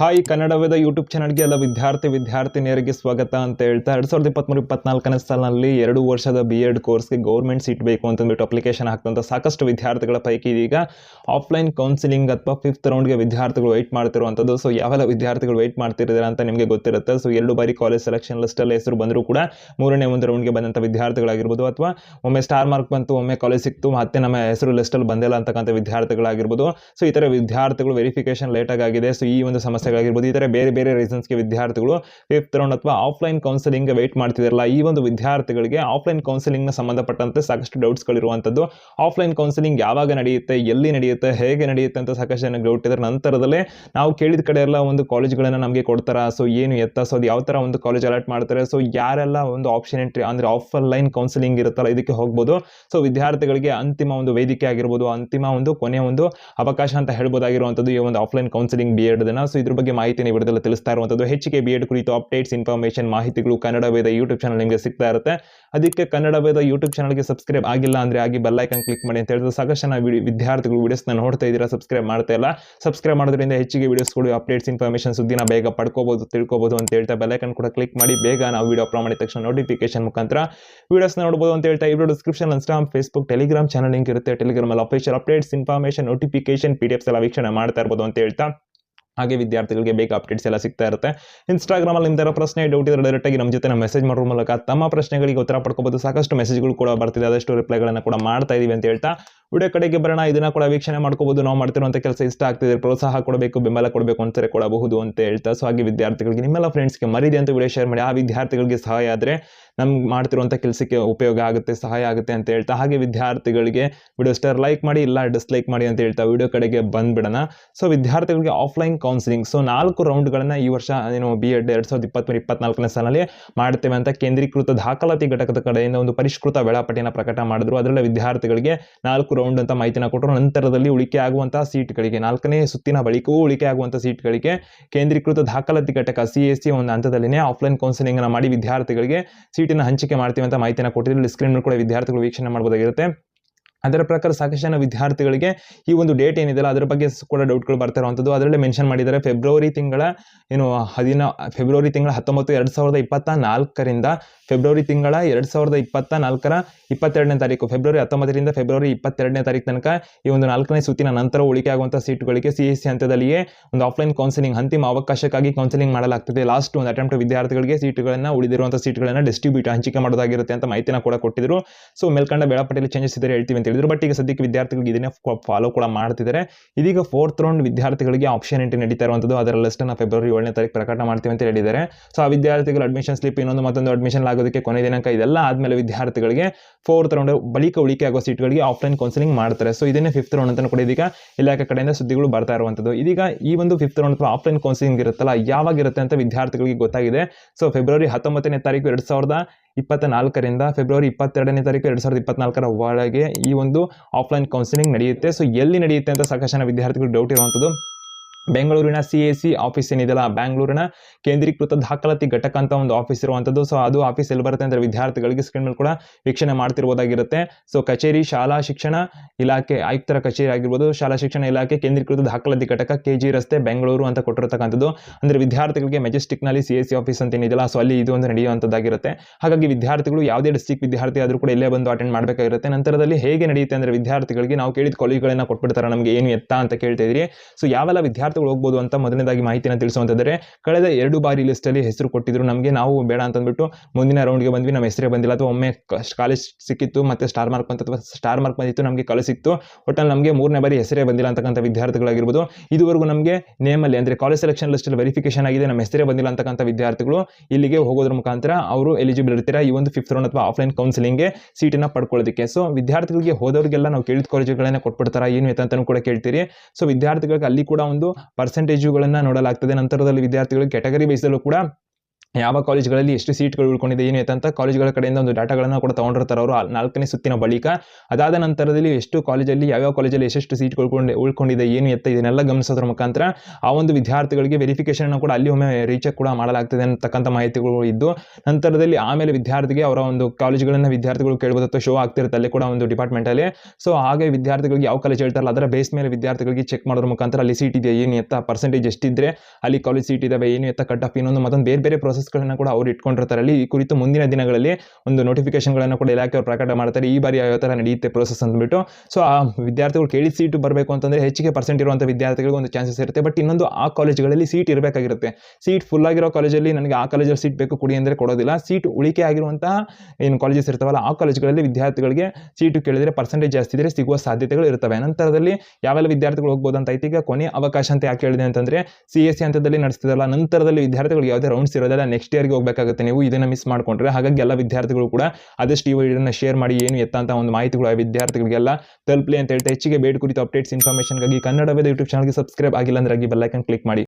Hi Kannada Veda YouTube ಚಾನಲ್ಗೆ ಎಲ್ಲ ವಿದ್ಯಾರ್ಥಿ, ವಿದ್ಯಾರ್ಥಿನಿಯರಿಗೆ ಸ್ವಾಗತ ಅಂತ ಹೇಳ್ತಾ ಎರಡು ಸಾವಿರದ ಇಪ್ಪತ್ತ್ಮೂರು ಇಪ್ಪತ್ನಾಲ್ಕನೇ ಸಾಲಿನಲ್ಲಿ ಎರಡು ವರ್ಷದ ಬಿ ಎಡ್ ಕೋರ್ಸ್ಗೆ ಗೌರ್ಮೆಂಟ್ ಸೀಟ್ ಬೇಕು ಅಂತಂದ್ಬಿಟ್ಟು ಅಪ್ಲಿಕೇಶನ್ ಹಾಕ್ತಂಥ ಸಾಕಷ್ಟು ವಿದ್ಯಾರ್ಥಿಗಳ ಪೈಕಿ ಇದೀಗ ಆಫ್ಲೈನ್ ಕೌನ್ಸಿಲಿಂಗ್ ಅಥವಾ ಫಿಫ್ತ್ ರೌಂಡ್ಗೆ ವಿದ್ಯಾರ್ಥಿಗಳು ವೆಯ್ಟ್ ಮಾಡ್ತಿರುವಂಥದ್ದು. ಸೊ ಯಾವೆಲ್ಲ ವಿದ್ಯಾರ್ಥಿಗಳು ವೆಯ್ಟ್ ಮಾಡ್ತಿದ್ದಾರೆ ಅಂತ ನಿಮಗೆ ಗೊತ್ತಿರುತ್ತೆ. ಸೊ ಎರಡು ಬಾರಿ ಕಾಲೇಜ್ ಸೆಲೆಕ್ಷನ್ ಲಿಸ್ಟಲ್ಲಿ ಹೆಸರು ಬಂದರೂ ಕೂಡ ಮೂರನೇ ಒಂದು ರೌಂಡ್ಗೆ ಬಂದಂಥ ವಿದ್ಯಾರ್ಥಿಗಳಾಗಿರ್ಬೋದು ಅಥವಾ ಒಮ್ಮೆ ಸ್ಟಾರ್ ಮಾರ್ಕ್ ಬಂತು, ಒಮ್ಮೆ ಕಾಲೇಜ್ ಸಿಕ್ತು, ಮತ್ತೆ ನಮ್ಮ ಹೆಸರು ಲಿಸ್ಟಲ್ಲಿ ಬಂದಿಲ್ಲ ಅಂತಕ್ಕಂಥ ವಿದ್ಯಾರ್ಥಿಗಳಾಗಿರ್ಬೋದು. ಸೊ ಈ ಥರ ವಿದ್ಯಾರ್ಥಿಗಳು ವೆರಿಫಿಕೇಶನ್ ಲೇಟಾಗಿದೆ ಸೊ ಈ ಒಂದು ಸಮಸ್ಯೆಗಳಾಗಿರ್ಬೋದು ಈ ಥರ ಬೇರೆ ಬೇರೆ ರೀಸನ್ಸ್ಗೆ ವಿದ್ಯಾರ್ಥಿಗಳು ಫಿಫ್ತ್ ರೌಂಡ್ ಅಥವಾ ಆಫ್ಲೈನ್ ಕೌನ್ಸಿಲಿಂಗ್ ವೆಯ್ಟ್ ಮಾಡ್ತಿದ್ದಾರಲ್ಲ ಈ ಒಂದು ವಿದ್ಯಾರ್ಥಿಗಳಿಗೆ ಆಫ್ಲೈನ್ ಕೌನ್ಸಿಲಿಂಗ್ನ ಸಂಬಂಧಪಟ್ಟಂತೆ ಸಾಕಷ್ಟು ಡೌಟ್ಸ್ಗಳಿರುವಂಥದ್ದು ಆಫ್ಲೈನ್ ಕೌನ್ಸಿಲಿಂಗ್ ಯಾವಾಗ ನಡೆಯುತ್ತೆ, ಎಲ್ಲಿ ನಡೆಯುತ್ತೆ, ಹೇಗೆ ನಡೆಯುತ್ತೆ ಅಂತ ಸಾಕಷ್ಟು ಜನ ಡೌಟ್ ಇದ್ದಾರೆ ನಂತರದಲ್ಲೇ ನಾವು ಕೇಳಿದ ಕಡೆ ಎಲ್ಲ ಒಂದು ಕಾಲೇಜ್ಗಳನ್ನು ನಮಗೆ ಕೊಡ್ತಾರಾ? ಸೊ ಏನು ಎತ್ತ? ಸೊ ಅದು ಯಾವ ಥರ ಒಂದು ಕಾಲೇಜ್ ಅಲರ್ಟ್ ಮಾಡ್ತಾರೆ? ಸೊ ಯಾರೆಲ್ಲ ಒಂದು ಆಪ್ಷನ್ ಎಂಟ್ರಿ ಅಂದರೆ ಆಫ್ಲೈನ್ ಕೌನ್ಸಿಲಿಂಗ್ ಇರುತ್ತಲ್ಲ, ಇದಕ್ಕೆ ಹೋಗ್ಬೋದು. ಸೊ ವಿದ್ಯಾರ್ಥಿಗಳಿಗೆ ಅಂತಿಮ ಒಂದು ವೇದಿಕೆ ಆಗಿರ್ಬೋದು, ಅಂತಿಮ ಒಂದು ಕೊನೆಯ ಒಂದು ಅವಕಾಶ ಅಂತ ಹೇಳ್ಬೋದಾಗಿರುವಂಥದ್ದು ಈ ಒಂದು offline counselling B Ed so ಇದ್ರ ಬಗ್ಗೆ ಮಾಹಿತಿನ ವಿಡಿಯೋದಲ್ಲಿ ತಿಳಿಸ್ತಾ ಇರುವಂಥದ್ದು ಹೆಚ್ಚಿಗೆ ಬಿ ಎಡ್ ಕುರಿತು ಅಪ್ಡೇಟ್ಸ್ ಇನ್ಫಾರ್ಮೇಷನ್ ಮಾಹಿತಿಗಳು ಕನ್ನಡ ವೇದ ಯೂಟ್ಯೂಬ್ ಚಾನಲ್ ನಿಮಗೆ ಸಿಗ್ತಾ ಇರುತ್ತೆ. ಅದಕ್ಕೆ ಕನ್ನಡ ವೇದ ಯೂಟ್ಯೂಬ್ ಚಾನಲ್ಗೆ ಸಬ್ಸ್ಕ್ರೈಬ್ ಆಗಿಲ್ಲ ಅಂದರೆ ಆಗಿ ಬೆಲ್ಲೈಕನ್ ಕ್ಲಿಕ್ ಮಾಡಿ ಅಂತ ಹೇಳಿದ್ರೆ ಸಾಕಷ್ಟು ವಿದ್ಯಾರ್ಥಿಗಳು ವೀಡಿಯೋಸ್ನ ನೋಡ್ತಾ ಇದ್ದೀರಾ ಸಬ್ಸ್ಕ್ರೈಬ್ ಮಾಡ್ತಾ ಇಲ್ಲ. ಸಬ್ಸ್ಕ್ರೈಬ್ ಮಾಡೋದ್ರಿಂದ ಹೆಚ್ಚಿಗೆ ವೀಡಿಯೋಸ್ಗಳು ಅಪ್ಡೇಟ್ಸ್ ಇನ್ಫಾರ್ಮೇಷನ್ ಸುದ್ದಿನ ಬೇಗ ಪಡ್ಕೋಬಹುದು ತಿಳ್ಕೋಬಹುದು ಅಂತ ಹೇಳ್ತಾ ಬೆಲ್ಲೈಕನ್ ಕೂಡ ಕ್ಲಿಕ್ ಮಾಡಿ ಬೇಗ ನಾವು ವಿಡಿಯೋ ಅಪ್ಲೋಡ್ ಮಾಡಿದ ತಕ್ಷಣ ನೋಟಿಫಿಕೇಶನ್ ಮುಖಾಂತರ ವೀಡಿಯೋಸ್ ನೋಡಬಹುದು ಅಂತ ಹೇಳ್ತಾ ಇವರು description Instagram Facebook Telegram channel link ಇರುತ್ತೆ. ಟೆಲಿಗ್ರಾಮಲ್ಲಿ official updates information notification P D Fs ಎಲ್ಲ ವೀಕ್ಷಣೆ ಮಾಡ್ತಾ ಇರ್ಬೋದು ಅಂತ ಹೇಳ್ತಾ ಹಾಗೆ ವಿದ್ಯಾರ್ಥಿಗಳಿಗೆ ಬೇಕು ಅಪ್ಡೇಟ್ಸ್ ಎಲ್ಲ ಸಿಗ್ತಾ ಇರುತ್ತೆ. ಇನ್ಸ್ಟಾಗ್ರಾಮಲ್ಲಿ ನಿಮ್ದರ ಪ್ರಶ್ನೆ ಡೌಟ್ ಇದ್ರೆ ಡೈರೆಕ್ಟಾಗಿ ನಮ್ಮ ಜೊತೆ ನಮ್ಮ ಮೆಸೇಜ್ ಮಾಡೋ ಮೂಲಕ ತಮ್ಮ ಪ್ರಶ್ನೆಗಳಿಗೆ ಉತ್ತರ ಪಡ್ಕೋಬಹುದು ಸಾಕಷ್ಟು ಮೆಸೇಜ್ಗಳು ಕೂಡ ಬರ್ತಿದೆ. ಆದಷ್ಟು ರಿಪ್ಲೈಗಳನ್ನು ಕೂಡ ಮಾಡ್ತಾ ಇದೀವಿ ಅಂತ ಹೇಳ್ತಾ ವಿಡಿಯೋ ಕಡೆಗೆ ಬರೋಣ. ಇದನ್ನ ಕೂಡ ವೀಕ್ಷಣೆ ಮಾಡ್ಕೋಬೋದು. ನಾವು ಮಾಡ್ತಿರುವಂಥ ಕೆಲಸ ಇಷ್ಟ ಆಗ್ತಿದೆ ಪ್ರೋತ್ಸಾಹ ಕೊಡಬೇಕು, ಬೆಂಬಲ ಕೊಡಬೇಕು ಅಂತಾರೆ ಕೊಡಬಹುದು ಅಂತ ಹೇಳ್ತಾ. ಸೊ ಹಾಗೆ ವಿದ್ಯಾರ್ಥಿಗಳಿಗೆ ನಿಮ್ಮೆಲ್ಲ ಫ್ರೆಂಡ್ಸ್ಗೆ ಮರಿದೆ ಅಂತ ವಿಡಿಯೋ ಶೇರ್ ಮಾಡಿ. ಆ ವಿದ್ಯಾರ್ಥಿಗಳಿಗೆ ಸಹಾಯ ಆದರೆ ನಮ್ಗೆ ಮಾಡ್ತಿರುವಂಥ ಕೆಲಸಕ್ಕೆ ಉಪಯೋಗ ಆಗುತ್ತೆ, ಸಹಾಯ ಆಗುತ್ತೆ ಅಂತ ಹೇಳ್ತಾ, ಹಾಗೆ ವಿದ್ಯಾರ್ಥಿಗಳಿಗೆ ವಿಡಿಯೋ ಸ್ಟಾರ್ ಲೈಕ್ ಮಾಡಿ, ಇಲ್ಲ ಡಿಸ್ಲೈಕ್ ಮಾಡಿ ಅಂತ ಹೇಳ್ತಾ ವಿಡಿಯೋ ಕಡೆಗೆ ಬಂದ್ಬಿಡೋಣ. ಸೊ ವಿದ್ಯಾರ್ಥಿಗಳಿಗೆ ಆಫ್ಲೈನ್ ಕೌನ್ಸಿಲಿಂಗ್ ಸೊ ನಾಲ್ಕು ರೌಂಡ್ಗಳನ್ನು ಈ ವರ್ಷ ಏನು ಬಿ ಎಡ್ ಎರಡು ಸಾವಿರದ ಇಪ್ಪತ್ತ್ಮೂರು ಇಪ್ಪತ್ನಾಲ್ಕನೇ ಸಾಲಲ್ಲಿ ಮಾಡ್ತೇವೆ ಅಂತ ಕೇಂದ್ರೀಕೃತ ದಾಖಲಾತಿ ಘಟಕದ ಕಡೆಯಿಂದ ಒಂದು ಪರಿಷ್ಕೃತ ವೇಳಾಪಟ್ಟಿಯನ್ನು ಪ್ರಕಟ ಮಾಡಿದ್ರು. ಅದರಲ್ಲಿ ವಿದ್ಯಾರ್ಥಿಗಳಿಗೆ ನಾಲ್ಕು ರೌಂಡ್ ಅಂತ ಮಾಹಿತಿನ ಕೊಟ್ಟರು. ನಂತರದಲ್ಲಿ ಉಳಿಕೆ ಆಗುವಂತಹ ಸೀಟ್ಗಳಿಗೆ, ನಾಲ್ಕನೇ ಸುತ್ತಿನ ಬಳಿಕವೂ ಉಳಿಕೆ ಆಗುವಂತಹ ಸೀಟ್ಗಳಿಗೆ ಕೇಂದ್ರೀಕೃತ ದಾಖಲಾತಿ ಘಟಕ ಸಿ ಎಸ್ ಸಿ ಒಂದು ಹಂತದಲ್ಲಿನೇ ಆಫ್ಲೈನ್ ಕೌನ್ಸಿಲಿಂಗ್ ಮಾಡಿ ವಿದ್ಯಾರ್ಥಿಗಳಿಗೆ ಸೀಟಿನ ಹಂಚಿಕೆ ಮಾಡ್ತೀವಿ ಅಂತ ಮಾಹಿತಿನ ಕೊಟ್ಟಿದ್ರು ಸ್ಕ್ರೀನ್ ಕೂಡ ವಿದ್ಯಾರ್ಥಿಗಳು ವೀಕ್ಷಣೆ ಮಾಡಬಹುದಾಗಿರುತ್ತೆ ಅದರ ಪ್ರಕಾರ ಸಾಕಷ್ಟು ಜನ ವಿದ್ಯಾರ್ಥಿಗಳಿಗೆ ಈ ಒಂದು ಡೇಟ್ ಏನಿದೆಯಲ್ಲ, ಅದರ ಬಗ್ಗೆ ಕೂಡ ಡೌಟ್ಗಳು ಬರ್ತಾ ಇರುವಂಥದ್ದು ಅದರಲ್ಲೇ ಮೆನ್ಷನ್ ಮಾಡಿದ್ದಾರೆ ಫೆಬ್ರವರಿ ತಿಂಗಳ, ಏನು, ಹದಿನ ಫೆಬ್ರವರಿ ತಿಂಗಳ ಹತ್ತೊಂಬತ್ತು, ಎರಡು ಸಾವಿರದ ಇಪ್ಪತ್ತ ನಾಲ್ಕರಿಂದ ಫೆಬ್ರವರಿ ತಿಂಗಳ ಎರಡು ಸಾವಿರದ ಇಪ್ಪತ್ತ ನಾಲ್ಕರ ಇಪ್ಪತ್ತೆರಡನೇ ತಾರೀಕು. ಫೆಬ್ರವರಿ ಹತ್ತೊಂಬತ್ತರಿಂದ ಫೆಬ್ರವರಿ ಇಪ್ಪತ್ತೆರಡನೇ ತಾರೀಕು ತನಕ ಈ ಒಂದು ನಾಲ್ಕನೇ ಸುತ್ತಿನ ನಂತರ ಉಳಿಕೆ ಆಗುವಂಥ ಸೀಟ್ಗಳಿಗೆ ಸಿ ಎಸ್ ಸಿ ಹಂತದಲ್ಲಿಯೇ ಒಂದು ಆಫ್ಲೈನ್ ಕೌನ್ಸಿಲಿಂಗ್ ಅಂತಿಮ ಅವಕಾಶಕ್ಕಾಗಿ ಕೌನ್ಸಿಲಿಂಗ್ ಮಾಡಲಾಗ್ತದೆ. ಲಾಸ್ಟ್ ಒಂದು ಅಟೆಂಪ್ಟ್ ವಿದ್ಯಾರ್ಥಿಗಳಿಗೆ ಸೀಟ್ಗಳನ್ನು ಉಳಿದಿರುವಂಥ ಸೀಟ್ಗಳನ್ನು ಡಿಸ್ಟ್ರಿಬ್ಯೂಟ್ ಹಂಚಿಕೆ ಮಾಡೋದಾಗಿರುತ್ತೆ ಅಂತ ಮಾಹಿತಿನ ಕೂಡ ಕೊಟ್ಟಿದ್ರು. ಸೊ ಮೇಲ್ಕಂಡ ವೇಳಾಪಟ್ಟಿಯಲ್ಲಿ ಚೇಂಜಸ್ ಇದ್ದರೆ ಹೇಳ್ತೀವಿ ಅಂತ ಹೇಳಿದ್ರು ಬಟ್ ಈಗ ಸದ್ಯಕ್ಕೆ ವಿದ್ಯಾರ್ಥಿಗಳಿಗೆ ಇದನ್ನೇ ಫಾಲೋ ಕೂಡ ಮಾಡ್ತಿದ್ದಾರೆ. ಇದೀಗ ಫೋರ್ತ್ ರೌಂಡ್ ವಿದ್ಯಾರ್ಥಿಗಳಿಗೆ ಆಪ್ಷನ್ ಎಂಟ್ರಿ ನಡೀತಾ ಇರುವಂಥದ್ದು ಅದರ ಲಿಸ್ಟನ್ನು ಫೆಬ್ರವರಿ ಏಳನೇ ತಾರೀಕು ಪ್ರಕಟ ಮಾಡ್ತೀವಿ ಅಂತ ಹೇಳಿದ್ದಾರೆ. ಸೊ ಆ ವಿದ್ಯಾರ್ಥಿಗಳು ಅಡ್ಮಿಷನ್ ಸ್ಲಿಪ್ ಇನ್ನೊಂದು ಮತ್ತೊಂದು ಅಡ್ಮಿಷನ್ ಆಗೋದಕ್ಕೆ ಕೊನೆ ದಿನಾಂಕ ಇದೆಲ್ಲ ಆದಮೇಲೆ ವಿದ್ಯಾರ್ಥಿಗಳಿಗೆ ಫೋರ್ತ್ ರೌಂಡ್ ಬಳಿಕ ಉಳಿಕೆ ಆಗುವ ಸೀಟ್ಗಳಿಗೆ ಆಫ್ಲೈನ್ ಕೌನ್ಸಿಲಿಂಗ್ ಮಾಡ್ತಾರೆ. ಸೊ ಇದನ್ನೇ ಫಿಫ್ತ್ ರೌಂಡ್ ಅಂತ ಕೂಡ ಇದೀಗ ಇಲಾಖೆ ಕಡೆಯಿಂದ ಸುದ್ದಿಗಳು ಬರ್ತಾ ಇರುವಂಥದ್ದು ಇದೀಗ ಈ ಒಂದು ಫಿಫ್ತ್ ರೌಂಡ್ ಅಥವಾ ಆಫ್ಲೈನ್ ಕೌನ್ಸಿಲಿಂಗ್ ಇರುತ್ತಲ್ಲ ಯಾವಾಗಿರುತ್ತೆ ಅಂತ ವಿದ್ಯಾರ್ಥಿಗಳಿಗೆ ಗೊತ್ತಾಗಿದೆ. ಸೊ ಫೆಬ್ರವರಿ ಹತ್ತೊಂಬತ್ತನೇ ತಾರೀಕು ಎರಡು ಇಪ್ಪತ್ತ ನಾಲ್ಕರಿಂದ ಫೆಬ್ರವರಿ ಇಪ್ಪತ್ತೆರಡನೇ ತಾರೀಕು ಎರಡು ಸಾವಿರದ ಇಪ್ಪತ್ನಾಲ್ಕರ ಒಳಗೆ ಈ ಒಂದು ಆಫ್ಲೈನ್ ಕೌನ್ಸಿಲಿಂಗ್ ನಡೆಯುತ್ತೆ. ಸೊ ಎಲ್ಲಿ ನಡೆಯುತ್ತೆ ಅಂತ ಸಾಕಷ್ಟು ಜನ ವಿದ್ಯಾರ್ಥಿಗಳು ಡೌಟ್ ಇರುವಂಥದ್ದು. ಬೆಂಗಳೂರಿನ ಸಿ ಎ ಸಿ ಆಫೀಸ್ ಏನಿದೆಯಲ್ಲ ಬೆಂಗಳೂರಿನ ಕೇಂದ್ರೀಕೃತ ದಾಖಲಾತಿ ಘಟಕ ಅಂತ ಒಂದು ಆಫೀಸ್ ಇರುವಂಥದ್ದು ಸೊ ಅದು ಆಫೀಸ್ ಎಲ್ಲಿ ಬರುತ್ತೆ ಅಂದರೆ ವಿದ್ಯಾರ್ಥಿಗಳಿಗೆ ಸ್ಕ್ರೀನ್ ಮೇಲೆ ಕೂಡ ವೀಕ್ಷಣೆ ಮಾಡ್ತಿರ್ಬೋದಾಗಿರುತ್ತೆ. ಸೊ ಕಚೇರಿ, ಶಾಲಾ ಶಿಕ್ಷಣ ಇಲಾಖೆ, ಆಯುಕ್ತರ ಕಚೇರಿ ಆಗಿರ್ಬೋದು, ಶಾಲಾ ಶಿಕ್ಷಣ ಇಲಾಖೆ, ಕೇಂದ್ರೀಕೃತ ದಾಖಲಾತಿ ಘಟಕ, ಕೆ ಜಿ ರಸ್ತೆ, ಬೆಂಗಳೂರು ಅಂತ ಕೊಟ್ಟಿರತಕ್ಕಂಥದ್ದು. ಅಂದರೆ ವಿದ್ಯಾರ್ಥಿಗಳಿಗೆ ಮೆಜೆಸ್ಟಿಕ್ನಲ್ಲಿ ಸಿ ಎ ಸಿ ಆಫೀಸ್ ಅಂತ ಏನಿದೆಯಲ್ಲ ಸೊ ಅಲ್ಲಿ ಇದು ಒಂದು ನಡೆಯುವಂಥದ್ದಾಗಿರುತ್ತೆ. ಹಾಗಾಗಿ ವಿದ್ಯಾರ್ಥಿಗಳು ಯಾವುದೇ ಡಿಸ್ಟಿಕ್ ವಿದ್ಯಾರ್ಥಿ ಆದರೂ ಕೂಡ ಇಲ್ಲೇ ಬಂದು ಅಟೆಂಡ್ ಮಾಡಬೇಕಾಗಿರುತ್ತೆ. ನಂತರದಲ್ಲಿ ಹೇಗೆ ನಡೆಯುತ್ತೆ ಅಂದರೆ ವಿದ್ಯಾರ್ಥಿಗಳಿಗೆ ನಾವು ಕೇಳಿದ ಕಾಲೇಜ್ಗಳನ್ನ ಕೊಟ್ಬಿಡ್ತಾರೆ, ನಮಗೆ ಏನು ಎತ್ತ ಅಂತ ಕೇಳ್ತಿದ್ರಿ ಸೊ ಯಾವೆಲ್ಲ ವಿದ್ಯಾರ್ಥಿಗಳು ಹೋಗ್ಬೋದು ಅಂತ ಮೊದಲನೇದಾಗಿ ಮಾಹಿತಿಯನ್ನು ತಿಳಿಸುವಂತಂದರೆ ಕಳೆದ ಎರಡು ಬಾರಿ ಲಿಸ್ಟಲ್ಲಿ ಹೆಸರು ಕೊಟ್ಟಿದ್ರು. ನಮಗೆ ನಾವು ಬೇಡ ಅಂತಂದ್ಬಿಟ್ಟು ಮುಂದಿನ ರೌಂಡ್ಗೆ ಬಂದ್ವಿ. ನಮ್ಮ ಹೆಸರೇ ಬಂದಿಲ್ಲ ಅಥವಾ ಒಮ್ಮೆ ಕಾಲೇಜ್ ಸಿಕ್ಕಿತ್ತು ಮತ್ತೆ ಸ್ಟಾರ್ ಮಾರ್ಕ್ ಬಂತು ಅಥವಾ ಸ್ಟಾರ್ ಮಾರ್ಕ್ ಬಂದಿತ್ತು, ನಮಗೆ ಕಾಲೇಜ್ ಸಿಕ್ತು. ಒಟ್ಟಲ್ಲಿ ನಮಗೆ ಮೂರನೇ ಬಾರಿ ಹೆಸರೇ ಬಂದಿಲ್ಲ ಅಂತಕ್ಕಂಥ ವಿದ್ಯಾರ್ಥಿಗಳಾಗಿರ್ಬೋದು. ಇದುವರೆಗೂ ನಮಗೆ ನೇಮಲ್ಲಿ ಅಂದರೆ ಕಾಲೇಜ್ ಸೆಲೆಕ್ಷನ್ ಲಿಸ್ಟಲ್ಲಿ ವೆರಿಫಿಕೇಶನ್ ಆಗಿದೆ. ನಮ್ಮ ಹೆಸರೇ ಬಂದಿಲ್ಲ ಅಂತಕ್ಕಂಥ ವಿದ್ಯಾರ್ಥಿಗಳು ಇಲ್ಲಿಗೆ ಹೋಗೋದ್ರ ಮುಖಾಂತರ ಅವರು ಎಲಿಜಿಬಲ್ ಇರ್ತೀರಾ? ಈ ಒಂದು ಫಿಫ್ತ್ ರೌಂಡ್ ಅಥವಾ ಆಫ್ಲೈನ್ ಕೌನ್ಸಿಲಿಂಗ್ಗೆ ಸೀಟನ್ನು ಪಡ್ಕೊಳ್ಳೋದಕ್ಕೆ. ಸೊ ವಿದ್ಯಾರ್ಥಿಗಳಿಗೆ ಹೋದವರಿಗೆಲ್ಲ ನಾವು ಕೇಳಿದ ಕಾಲೇಜುಗಳನ್ನೇ ಕೊಟ್ಬಿಡ್ತಾರಾ? ಏನು ಅಂತ ಕೂಡ ಕೇಳ್ತೀರಿ. ಸೊ ವಿದ್ಯಾರ್ಥಿಗಳಿಗೆ ಅಲ್ಲಿ ಕೂಡ ಒಂದು ಪರ್ಸೆಂಟೇಜುಗಳನ್ನು ನೋಡಲಾಗ್ತದೆ. ನಂತರದಲ್ಲಿ ವಿದ್ಯಾರ್ಥಿಗಳು ಕ್ಯಾಟಗರಿ ಬೇಸಲ್ಲೂ ಕೂಡ ಯಾವ ಕಾಲೇಜ್ಗಳಲ್ಲಿ ಎಷ್ಟು ಸೀಟ್ಗಳು ಉಳ್ಕೊಂಡಿದೆ, ಏನು ಅಂತ ಕಾಲೇಜ್ಗಳ ಕಡೆಯಿಂದ ಒಂದು ಡಾಟಾಗಳನ್ನು ಕೂಡ ತೊಗೊಂಡಿರ್ತಾರೆ ಅವರು ನಾಲ್ಕನೇ ಸುತ್ತಿನ ಬಳಿಕ. ಅದಾದ ನಂತರದಲ್ಲಿ ಎಷ್ಟು ಕಾಲೇಜಲ್ಲಿ, ಯಾವ್ಯಾವ ಕಾಲೇಜಲ್ಲಿ ಎಷ್ಟು ಸೀಟ್ ಉಳ್ಕೊಂಡು, ಉಳ್ಕೊಂಡಿದೆ, ಏನು ಎತ್ತ ಇದನ್ನೆಲ್ಲ ಗಮನಿಸೋದ್ರ ಮುಖಾಂತರ ಆ ಒಂದು ವಿದ್ಯಾರ್ಥಿಗಳಿಗೆ ವೆರಿಫಿಕೇಶನ್ ಕೂಡ ಅಲ್ಲಿ ಒಮ್ಮೆ ರೀಚೆಕ್ ಕೂಡ ಮಾಡಲಾಗ್ತದೆ ಅಂತಕ್ಕಂಥ ಮಾಹಿತಿಗಳು ಇದ್ದು, ನಂತರದಲ್ಲಿ ಆಮೇಲೆ ವಿದ್ಯಾರ್ಥಿಗೆ ಅವರ ಒಂದು ಕಾಲೇಜ್ಗಳನ್ನು ವಿದ್ಯಾರ್ಥಿಗಳು ಕೇಳ್ಬೋದು ಅಥವಾ ಶೋ ಆಗ್ತಿರುತ್ತೆ ಅಲ್ಲಿ ಕೂಡ ಒಂದು ಡಿಪಾರ್ಟ್ಮೆಂಟಲ್ಲಿ ಸೊ ಹಾಗೆ ವಿದ್ಯಾರ್ಥಿಗಳಿಗೆ ಯಾವ ಕಾಲೇಜ್ ಹೇಳ್ತಾರಲ್ಲ, ಅದರ ಬೇಸ್ ಮೇಲೆ ವಿದ್ಯಾರ್ಥಿಗಳಿಗೆ ಚೆಕ್ ಮಾಡೋದ್ರ ಮುಖಾಂತರ ಅಲ್ಲಿ ಸೀಟ್ ಇದೆಯಾ, ಏನು ಎತ್ತ ಪರ್ಸೆಂಟೇಜ್ ಎಷ್ಟಿದ್ರೆ ಅಲ್ಲಿ ಕಾಲೇಜ್ ಸೀಟ್ ಇದಾವೆ, ಏನು ಎತ್ತ ಕಟ್ ಆಫ್ ಇನ್ನೊಂದು ಮತ್ತೊಂದು ಬೇರೆ ಬೇರೆ processಗಳನ್ನ ಕೂಡ ಅವ್ರು ಇಟ್ಕೊಂಡಿರ್ತಾರೆ ಅಲ್ಲಿ ಈ ಕುರಿತು ಮುಂದಿನ ದಿನಗಳಲ್ಲಿ ಒಂದು ನೋಟಿಫಿಕೇಶನ್ಗಳನ್ನು ಕೂಡ ಇಲಾಖೆಯವರು ಪ್ರಕಟ ಮಾಡ್ತಾರೆ. ಈ ಬಾರಿ ಯಾವ ಥರ ನಡೆಯುತ್ತೆ ಪ್ರೋಸೆಸ್ ಅಂದ್ಬಿಟ್ಟು. ಸೊ ಆ ವಿದ್ಯಾರ್ಥಿಗಳು ಕೇಳಿ ಸೀಟು ಬರಬೇಕು ಅಂತಂದರೆ ಹೆಚ್ಚಿಗೆ ಪರ್ಸೆಂಟ್ ಇರುವಂಥ ವಿದ್ಯಾರ್ಥಿಗಳಿಗೆ ಒಂದು ಚಾನ್ಸಸ್ ಇರುತ್ತೆ. ಬಟ್ ಇನ್ನೊಂದು ಆ ಕಾಲೇಜುಗಳಲ್ಲಿ ಸೀಟ್ ಇರಬೇಕಾಗಿರುತ್ತೆ. ಸೀಟ್ ಫುಲ್ ಆಗಿರೋ ಕಾಲೇಜಲ್ಲಿ ನನಗೆ ಆ ಕಾಲೇಜಲ್ಲಿ ಸೀಟ್ ಬೇಕು ಕೊಡಿ ಅಂದರೆ ಕೊಡೋದಿಲ್ಲ. ಸೀಟ್ ಉಳಿಕೆ ಆಗಿರುವಂತಹ ಏನು ಕಾಲೇಜಸ್ ಇರ್ತಾವಲ್ಲ, ಆ ಕಾಲೇಜುಗಳಲ್ಲಿ ವಿದ್ಯಾರ್ಥಿಗಳಿಗೆ ಸೀಟು ಕೇಳಿದರೆ ಪರ್ಸೆಂಟೇಜ್ ಜಾಸ್ತಿ ಇದ್ದರೆ ಸಿಗುವ ಸಾಧ್ಯತೆಗಳು ಇರ್ತವೆ. ನಂತರದಲ್ಲಿ ಯಾವೆಲ್ಲ ವಿದ್ಯಾರ್ಥಿಗಳು ಹೋಗ್ಬೋದು ಅಂತ ಐತಿ ಈಗ ಕೊನೆ ಅವಕಾಶ ಅಂತ ಯಾಕೆ ಹೇಳಿದೆ ಅಂತಂದರೆ ಸಿ ಎಸ್ ಸಿ ಹಂತದಲ್ಲಿ ನಡೆಸ್ತಿದಲ್ಲ ನಂತರದಲ್ಲಿ ವಿದ್ಯಾರ್ಥಿಗಳು ಯಾವುದೇ ರೌಂಡ್ಸ್ ಇರೋದಿಲ್ಲ. ನೆಕ್ಸ್ಟ್ ಇಯರ್ಗೆ ಹೋಗಬೇಕಾಗುತ್ತೆ. ನೀವು ಇದನ್ನು ಮಿಸ್ ಮಾಡ್ಕೊಂಡ್ರೆ ಹಾಗಾಗಿ ಎಲ್ಲ ವಿದ್ಯಾರ್ಥಿಗಳು ಕೂಡ ಆದಷ್ಟು ಈ ವಿಡಿಯೋನ ಶೇರ್ ಮಾಡಿ ಏನು ಎತ್ತ ಅಂತ ಒಂದು ಮಾಹಿತಿಗಳು ಆ ವಿದ್ಯಾರ್ಥಿಗಳಿಗೆಲ್ಲ ತಲುಪಲಿ ಅಂತ ಹೇಳ್ತಾ, ಹೆಚ್ಚಿಗೆ ಬೇಡ ಕುರಿತು ಅಪ್ಡೇಟ್ಸ್ ಇನ್ಫಾರ್ಮೇಷನ್ಗಾಗಿ ಕನ್ನಡ ಯೂಟ್ಯೂಬ್ ಚಾನಲ್ಗೆ ಸಬ್ಸ್ಕ್ರೈಬ್ ಆಗಿಲ್ಲ ಅಂದ್ರೆ ಬೆಲ್ಲೈಕನ್ ಕ್ಲಿಕ್ ಮಾಡಿ.